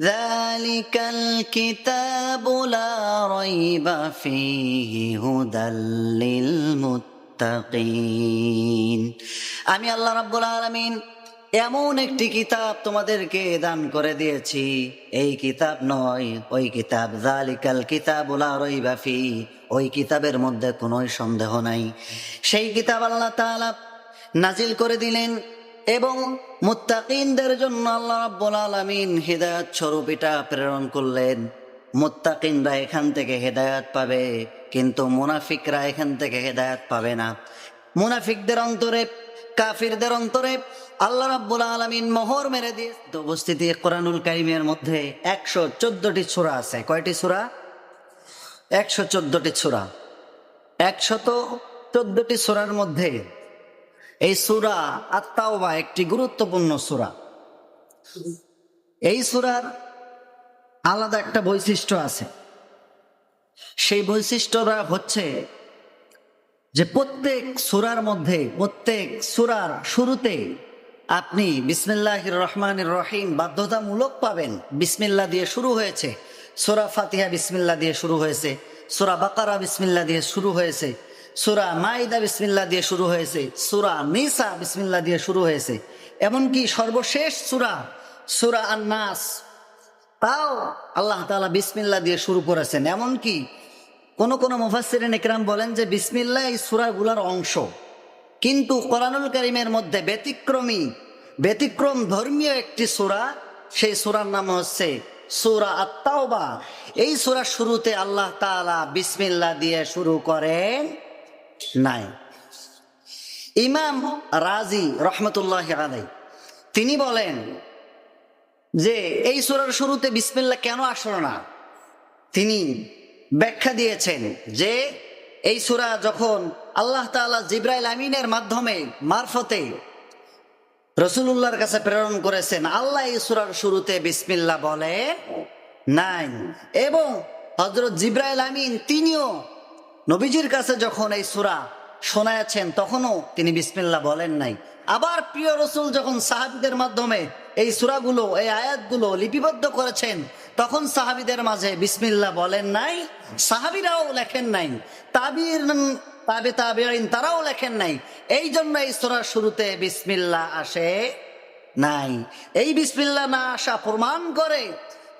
ذلك الكتاب لا ريب فيه هدى للمتقين আমি আল্লাহ রাব্বুল আলামিন এমন একটি কিতাব তোমাদেরকে দান করে দিয়েছি এই কিতাব নয় ওই কিতাব জালিকাল কিতাব লা রাইবা ফি ওই কিতাবের মধ্যে কোনো সন্দেহ নাই সেই কিতাব আল্লাহ তাআলা নাজিল করে দিলেন এবং মুত্তাকিনদের জন্য আল্লাহ রাব্বুল আলামিন হিদায়াত স্বরূপ এটা প্রেরণ করলেন। মুত্তাকিনরা এখান থেকে হেদায়াত পাবে, কিন্তু মুনাফিকরা এখান থেকে হেদায়াত পাবে না। মুনাফিকদের অন্তরে, কাফিরদের অন্তরে আল্লাহ রাব্বুল আলামিন মোহর মেরে দিয়ে উপস্থিতি কোরআনুল কারিমের মধ্যে একশো চোদ্দটি ছোরা আছে। কয়টি ছোরা একশো চোদ্দটি ছোরা একশত চোদ্দটি ছোরার মধ্যে এই সুরা আত্মাওবা একটি গুরুত্বপূর্ণ সুরা। এই সুরার আলাদা একটা বৈশিষ্ট্য আছে। সেই বৈশিষ্ট্যটা হচ্ছে যে প্রত্যেক সুরার মধ্যে, প্রত্যেক সুরার শুরুতে আপনি বিসমিল্লাহ রহমান রহিম বাধ্যতামূলক পাবেন। বিসমিল্লা দিয়ে শুরু হয়েছে। সুরা ফাতিহা বিসমিল্লা দিয়ে শুরু হয়েছে। সুরা বাকারা বিসমিল্লা দিয়ে শুরু হয়েছে। সুরা মাইদা বিসমিল্লা দিয়ে শুরু হয়েছে। সুরা নিসা বিসমিল্লা দিয়ে শুরু হয়েছে। এমনকি সর্বশেষ সুরা সুরা আন্নাস, তাও আল্লাহ তাআলা বিসমিল্লা দিয়ে শুরু করেছেন। এমনকি কোন কোন মুফাসসিরিন ইকরাম বলেন যে বিসমিল্লা এই সূরাগুলোর অংশ। কিন্তু কোরআনুল কারীমের মধ্যে ব্যতিক্রমী, ব্যতিক্রম ধর্মীয় একটি সূরা, সেই সূরার নাম হচ্ছে সূরা আত-তাওবা। এই সূরার শুরুতে আল্লাহ তাআলা বিসমিল্লা দিয়ে শুরু করেন। নাই। ইমাম রাজি রহমতুল্লাহ আলাই তিনি বলেন যে, এই সূরার শুরুতে বিসমিল্লা কেন আসলো না? তিনি ব্যাখ্যা দিয়েছেন যে, এই সুরা যখন আল্লাহ তাআলা জিব্রাইল আমিনের মাধ্যমে মারফতে রসুলুল্লাহর কাছে প্রেরণ করেছেন, আল্লাহ এই সুরার শুরুতে বিসমিল্লা বলে নাই। এবং হজরত জিব্রাইল আমিন তিনিও নবীজির কাছে যখন এই সুরা শোনায়াছেন, তখনও তিনি বিসমিল্লাহ বলেন নাই। আবার প্রিয় রসুল যখন সাহাবিদের মাধ্যমে এই সুরাগুলো, এই আয়াতগুলো লিপিবদ্ধ করেছেন, তখন সাহাবিদের মাঝে বিসমিল্লাহ বলেন নাই, সাহাবিরাও লেখেন নাই, তাবির তাবে তাবিন তারাও লেখেন নাই। এই জন্য এই সুরার শুরুতে বিসমিল্লাহ আসে নাই। এই বিসমিল্লাহ না আসা প্রমাণ করে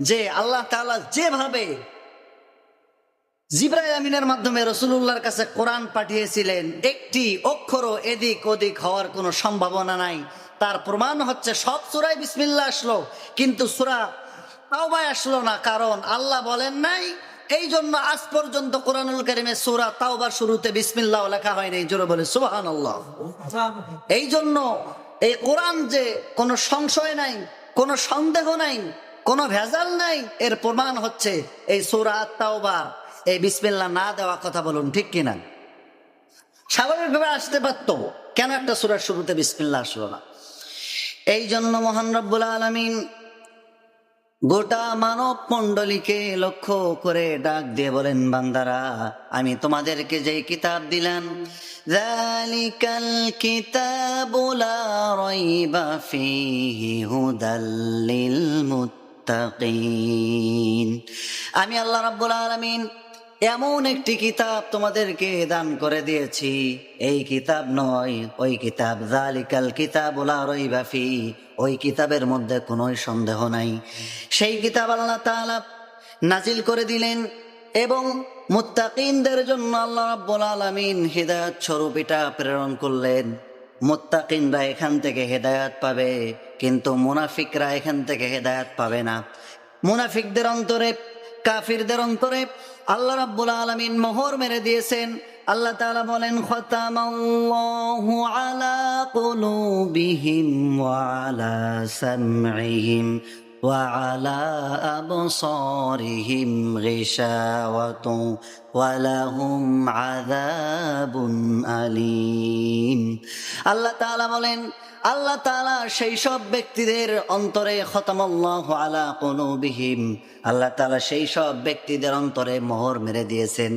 যে আল্লাহ তাআলা যেভাবে জিব্রাইল আমিনের মাধ্যমে রসুলুল্লাহর কাছে কোরআন পাঠিয়েছিলেন, একটি অক্ষরও এদিক ওদিক হওয়ার কোনো সম্ভাবনা নাই। তার প্রমাণ হচ্ছে সব সুরাই বিসমিল্লা আসলো, কিন্তু সুরা তাওবায় আসলো না, কারণ আল্লাহ বলেন নাই এই জন্য আজ পর্যন্ত কোরআনুল কারিমে সুরা তাওবার শুরুতে বিসমিল্লাহ লেখা হয়নি জোরে বলে সুবাহান আল্লাহ এই জন্য এই কোরআন যে কোনো সংশয় নাই, কোনো সন্দেহ নাই, কোনো ভেজাল নাই, এর প্রমাণ হচ্ছে এই সুরা তাওবা। এই বিসমিল্লা না দেওয়া কথা বলুন, ঠিক কিনা? স্বাভাবিকভাবে আসতে পারতো। কেন একটা সুরার শুরুতে বিসমিল্লা আসলো না? এই জন্য মহান রব্বুল আলমিন গোটা মানব মণ্ডলীকে লক্ষ্য করে ডাক দিয়ে বলেন, বান্দারা, আমি তোমাদেরকে যে কিতাব দিলাম জালিকাল কিতাবুলা রাইবা ফিহি হুদাল মুত্তাকিন। আমি আল্লাহ রাব্বুল আলামিন এমন একটি কিতাব তোমাদেরকে দান করে দিয়েছি। এই কিতাব নয়, ওই কিতাব জালিকাল কিতাব রইবাফি ওই কিতাবের মধ্যে কোনো সন্দেহ নাই। সেই কিতাব আল্লাহ তাআলা নাজিল করে দিলেন এবং মুত্তাকিনদের জন্য আল্লাহ রাব্বুল আলামিন হিদায়াত স্বরূপ এটা প্রেরণ করলেন। মুত্তাকিনরা এখান থেকে হেদায়াত পাবে, কিন্তু মুনাফিকরা এখান থেকে হেদায়াত পাবে না। মুনাফিকদের অন্তরে কাফিরদের অন্তরে আল্লাহ রাব্বুল আলামিন মোহর মেরে দিয়েছেন। আল্লাহ তাআলা বলেন, খতামাল্লাহু আলা কুলুবিহিম ওয়া আলা সামঈহিম আবসারিহিম গিশাওয়াতু ওয়া লাহুম আযাবুন আলীম। আল্লাহ তাআলা বলেন আল্লাহ তাআলা সেই সব ব্যক্তিদের অন্তরে খতামাল্লাহু আলা কুলুবিহিম। আল্লাহ তাআলা সেই সব ব্যক্তিদের অন্তরে মোহর মেরে দিয়েছেন।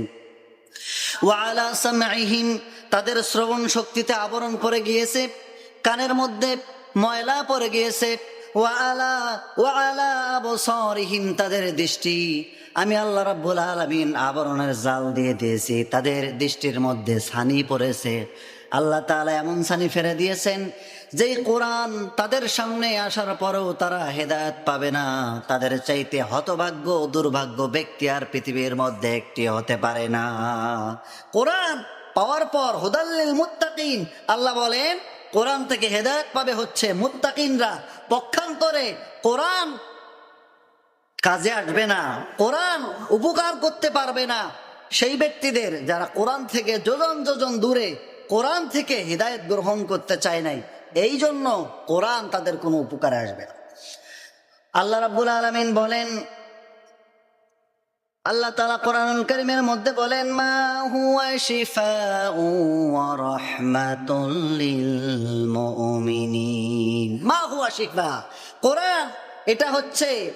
ওয়ালা সামাইহিম তাদের শ্রবণ শক্তিতে আবরণ পড়ে গিয়েছে, কানের মধ্যে ময়লা পড়ে গিয়েছে। ওয়ালা ওয়ালা আবসারিহিম, তাদের দৃষ্টি আমি আল্লাহ রাব্বুল আলামিন আবরণের জাল দিয়ে দিয়েছি, তাদের দৃষ্টির মধ্যে ছানি পড়েছে। আল্লাহ তাআলা এমন ছানি ফেলে দিয়েছেন যেই কোরআন তাদের সামনে আসার পরেও তারা হেদায়ত পাবে না। তাদের চাইতে হতভাগ্য দুর্ভাগ্য ব্যক্তি আর পৃথিবীর মধ্যে একটি হতে পারে না। কোরআন পাওয়ার পর হুদাল্লিল মুত্তাকিন, আল্লাহ বলেন, কোরআন থেকে হেদায়ত পাবে হচ্ছে মুত্তাকিনরা। পক্ষান্তরে কোরআন কাজে আসবে না, কোরআন উপকার করতে পারবে না। সেই ব্যক্তিদের যারা কোরআন থেকে যোজন যোজন দূরে, কোরআন থেকে হৃদায়ত গ্রহণ করতে চায় নাই এই জন্য কোরআন তাদের কোনো উপকারে আসবে না। আল্লাহ রাব্বুল আলমিন বলেন, আল্লাহ তালা কোরআনুল করিমের মধ্যে বলেন, মা হুয়া হুয়া শিফা। কোরআন এটা হচ্ছে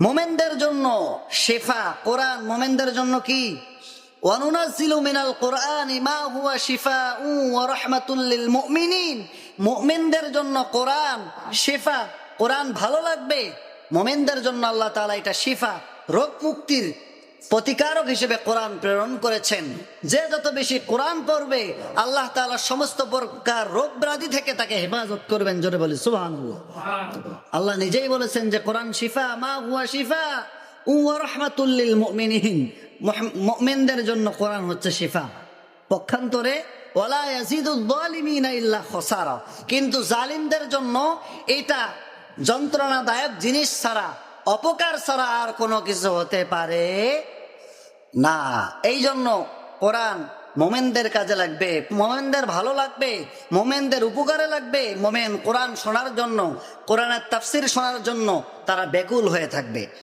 মোমেনদের জন্য শেফা। কোরআন মোমেনদের জন্য কি? মিনাল কোরআনি মা হুয়া ওয়া রাহমাতুল লিল মুমিনিন মুমিনদের জন্য কোরআন শেফা। কোরআন ভালো লাগবে, মোমেনদের জন্য আল্লাহ তাআলা এটা শিফা, রোগ মুক্তির প্রতিকারক হিসেবে কোরআন প্রেরণ করেছেন। যে যত বেশি কোরআন পড়বে, আল্লাহ তাআলা সমস্ত প্রকার রোগ ব্যাধি থেকে তাকে হেফাজত করবেন জোরে বলি, সুবহানাল্লাহ। আল্লাহ নিজেই বলেছেন যে কোরআন শিফা, মা হুয়া শিফা উয়া রহমাতুল্লিল মুমিনিন। মুমিনদের জন্য কোরআন হচ্ছে শিফা। পক্ষান্তরে খসারা। কিন্তু জালিমদের জন্য এটা যন্ত্রণাদায়ক জিনিস ছাড়া, অপকার ছাড়া আর কোনো কিছু হতে পারে না। এই জন্য কোরআন মোমেনদের কাজে লাগবে, মোমেনদের ভালো লাগবে, মোমেনদের উপকারে লাগবে। মোমেন কোরআন শোনার জন্য, কোরআনের তাফসির শোনার জন্য তারা বেকুল হয়ে থাকবে।